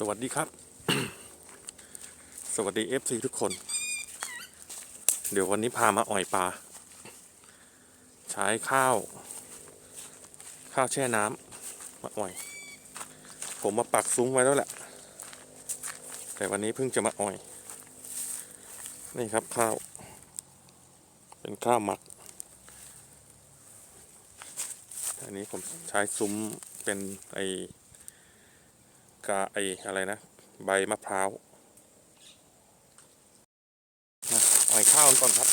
สวัสดีครับ สวัสดีเอฟซีทุกคน เดี๋ยววันนี้พามาอ่อยปลา ใช้ข้าว ข้าวแช่น้ำมาอ่อย ผมมาปักซุ้งไว้แล้วแหละ แต่วันนี้เพิ่งจะมาอ่อย นี่ครับข้าว เป็นข้าวหมัก อันนี้ผมใช้ซุ้มเป็นไอ กาไออะไรนะ ใบมะพร้าวมาอ่อยข้าวก่อนครับ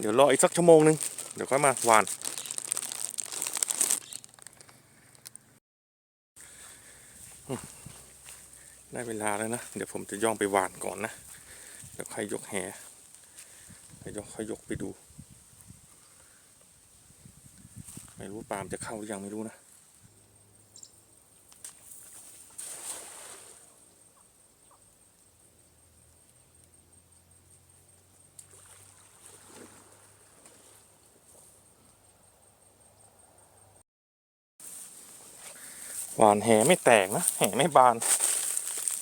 เดี๋ยวรออีกสักชั่วโมงหนึ่งเดี๋ยวค่อยมาหวาน ได้เวลาแล้วนะ เดี๋ยวผมจะย่องไปหวานก่อนนะ เดี๋ยวใครยกแหใครยกใครยกไปดู ไม่รู้ปามจะเข้าหรือยังไม่รู้นะ หวานแหไม่แตกนะแหไม่บาน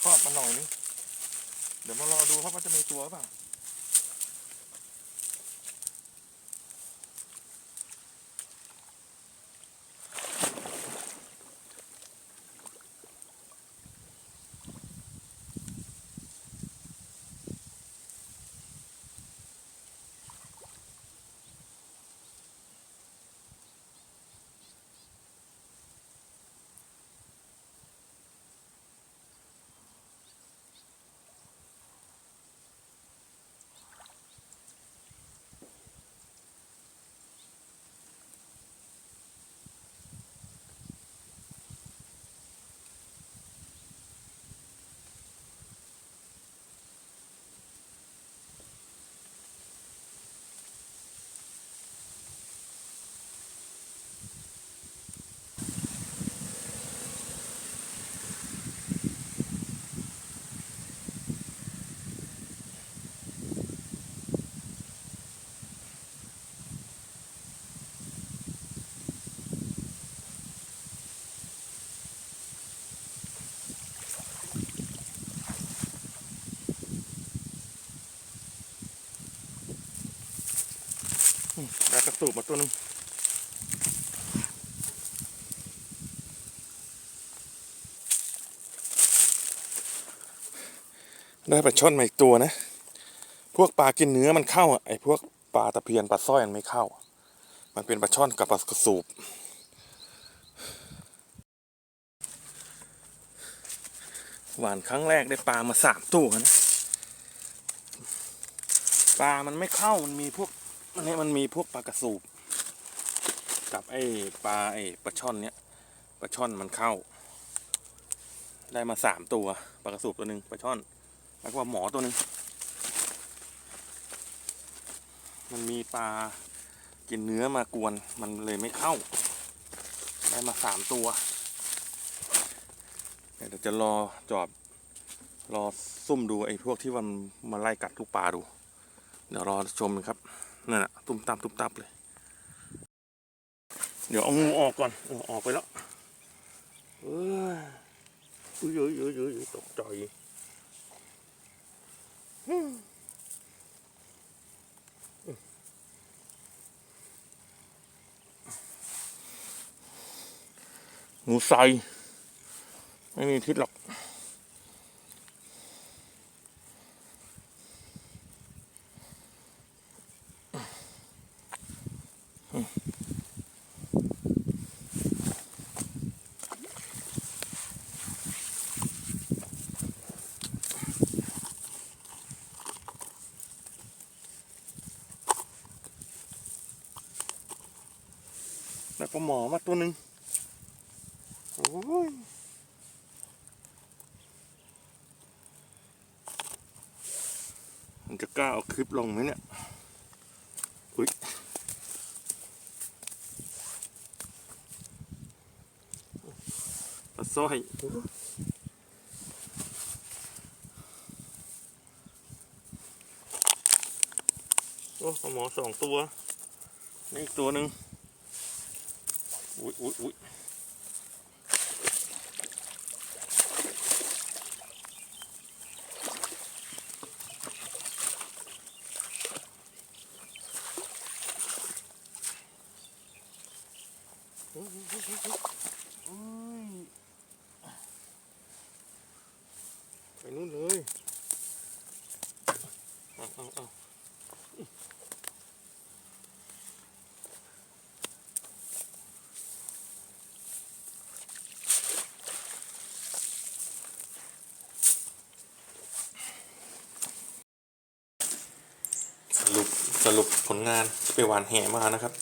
ครอบมาหน่อยนึงเดี๋ยวมารอดูครับว่าจะมีตัวหรือเปล่า สูบมาตัวนึงได้ปลาช่อนมาอีกตัวนะ พวกปลากินเนื้อมันเข้าอะไอพวกปลาตะเพียนปลาสร้อยมันไม่เข้า มันเป็นปลาช่อนกับปลากระสูบ หวานครั้งแรกได้ปลามาสามตัวนะ ปลามันไม่เข้ามันมีพวก อันนี้มันมีพวกปลากระสูบกับไอ้ปลาไอ้ปลาช่อนเนี้ยปลาช่อนมันเข้า ได้มาสามตัวปลากระสูบตัวหนึ่งปลาช่อน แล้วก็หมอตัวหนึ่งมันมีปลากินเนื้อมากวนมันเลยไม่เข้า ได้มาสามตัวเดี๋ยวจะรอจอบรอซุ่มดูไอ้พวกที่มันมาไล่กัดลูกปลาดู เดี๋ยวรอชมครับ นั่นแหะตุ้มตามตุ้มตับเลย เดี๋ยวเอางูออกก่อนเอออกไปแล้วเอ้ยอุ้ยอุ้ยอุ้ยอุ้ยอุ้ยตกใจงูใสไม่มีทิศหรอก ตัวหนึ่งมันจะกล้าเอาคลิปลงไหมเนี่ยอุ้ยปลาสร้อยโอ้ปลาหมอสองตัว นี่อีกตัวหนึ่ง อุ้ยอุ้ยอุ้ยไปนู่นเลย เอาเอาเอา ส รุปสรุปผลงานที่ไปหวานแห่มานะครับ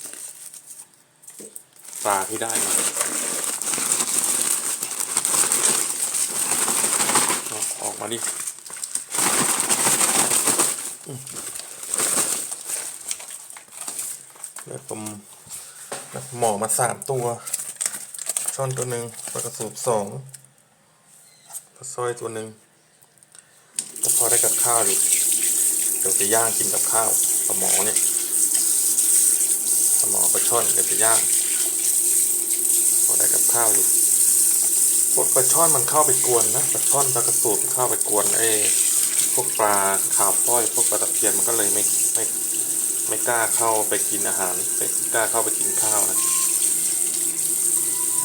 ปลาที่ได้มาออกมาดิอืมได้มหมอมาสามตัว ช่อนตัวหนึ่งปลากระสูบสองปลาสร้อยตัวหนึ่งพอได้กับข้าวอยู่เดี๋ยวจะย่างกินกับข้าว ปลาหมอเนี่ยปลาหมอปลาช่อนเดี๋ยวจะย่างพอได้กับข้าวอยู่พวกปลาช่อนมันเข้าไปกวนนะปลาช่อนปลากระสูบมันเข้าไปกวนไอ้พวกปลาขาวป้อย พวกปลาตะเพียนมันก็เลยไม่ไม่ไม่กล้าเข้าไปกินอาหารไม่กล้าเข้าไปกินข้าวนะ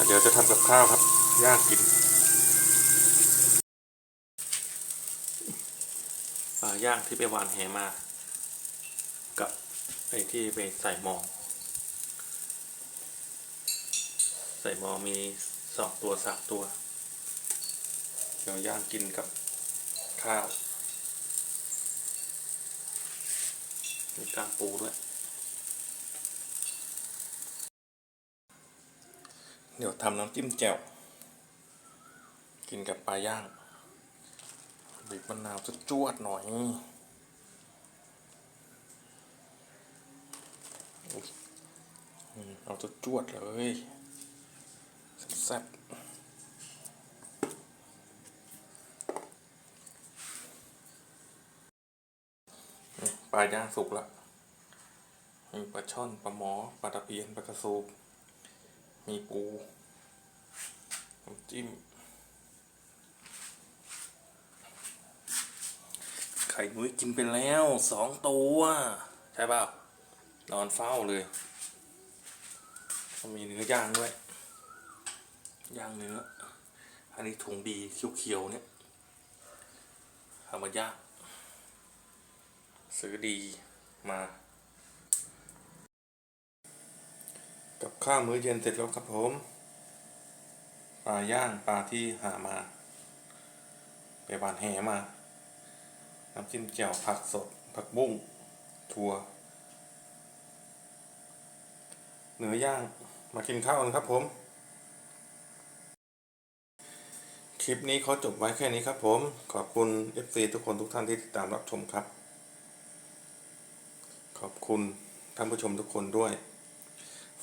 เดี๋ยวจะทำกับข้าวครับย่างกินปลาย่างที่ไปหวานแหมา ไอ้ที่ไปใส่หมอใส่หมอมีสองตัวสามตัว เดี๋ยวย่างกินกับข้าว มีกางปูด้วย เดี๋ยวทำน้ำจิ้มแจ่ว กินกับปลาย่างบีบมะนาวจะจวดหน่อยอุ๊ยอืม เอาจะจวดเลยแซ่บปลาย่างสุกละมีปลาช่อนปลาหมอปลาตะเพียนปลากระสูบมีปูน้ำจิ้ม ไข่มุ้ยกินไปแล้วสองตัว ใช่เปล่านอนเฝ้าเลย มีเนื้อย่างด้วย ย่างเนื้อ อันนี้ถุงดีเขียวๆเนี่ยเอามาย่าง ซื้อดีมา กับข้าวมื้อเย็นเสร็จแล้วครับผมปลาย่างปลาที่หามาไปหวานแหมา น้ำจิ้มแจ่วผักสด ผักบุ้งถั่วเนื้อย่าง มากินข้าวกันครับผม คลิปนี้เขาจบไว้แค่นี้ครับผม ขอบคุณ FC ทุกคนทุกท่านที่ติดตามรับชมครับ ขอบคุณท่านผู้ชมทุกคนด้วย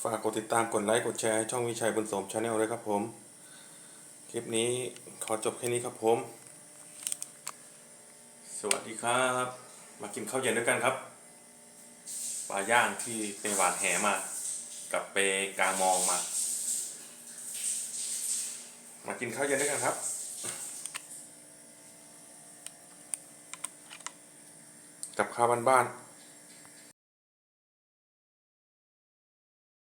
ฝากกดติดตามกดไลค์กดแชร์ให้ช่องวิชัยบุญสมชาแนลด้วยครับผม คลิปนี้ขอจบแค่นี้ครับผม สวัสดีครับ มากินข้าวเย็นด้วยกันครับปลาย่างที่ไปหวานแหมา กับไปกามองมา มากินข้าวเย็นด้วยกันครับกับข้าวบ้านๆ